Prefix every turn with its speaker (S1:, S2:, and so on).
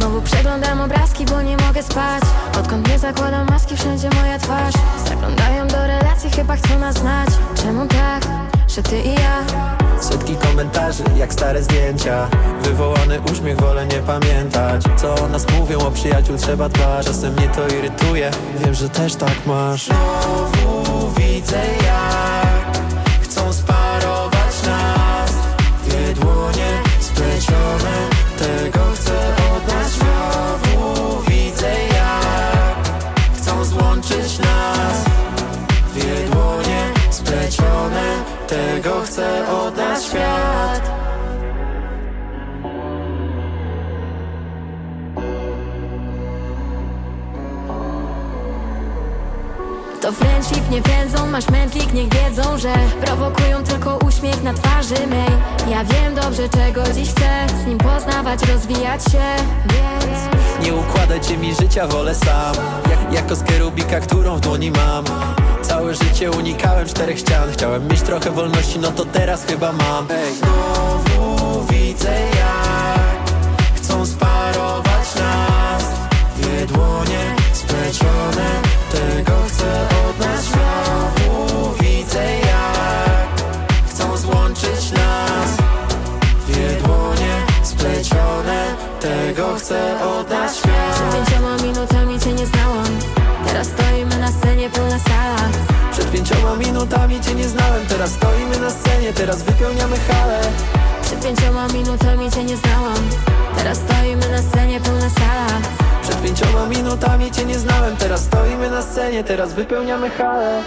S1: Znowu przeglądam obrazki, bo nie mogę spać. Odkąd nie zakładam maski, wszędzie moja twarz. Zaglądają do relacji, chyba chcą nas znać. Czemu tak, że ty i ja?
S2: Setki komentarzy, jak stare zdjęcia. Wywołany uśmiech, wolę nie pamiętać. Co o nas mówią, o przyjaciół trzeba dbać. Czasem mnie to irytuje, wiem, że też tak masz. Znowu widzę jak Chcą sparować nas. Dwie dłonie splecione Tego Tego chce od nas świat.
S1: To friendship nie wiedzą, masz mętlik, niech wiedzą, że Prowokują tylko uśmiech na twarzy mej. Ja wiem dobrze czego dziś chcę Z nim poznawać, rozwijać się Więc
S2: Nie układajcie mi życia, wolę sam. Jak, jako z kerubika, którą w dłoni mam Całe życie unikałem czterech ścian. Chciałem mieć trochę wolności, no to teraz chyba mam. Ej. Znowu widzę jak Chcą sparować nas. Dwie dłonie splecione Tego chcę od nas. Znowu widzę jak Chcą złączyć nas. Dwie dłonie splecione Tego chce od nas. świat minutami cię nie znałem. Teraz stoimy na scenie, teraz wypełniamy halę
S1: Przed pięcioma minutami cię nie znałam. Teraz stoimy na scenie, pełna sala.
S2: Przed pięcioma minutami cię nie znałem. Teraz stoimy na scenie, teraz wypełniamy halę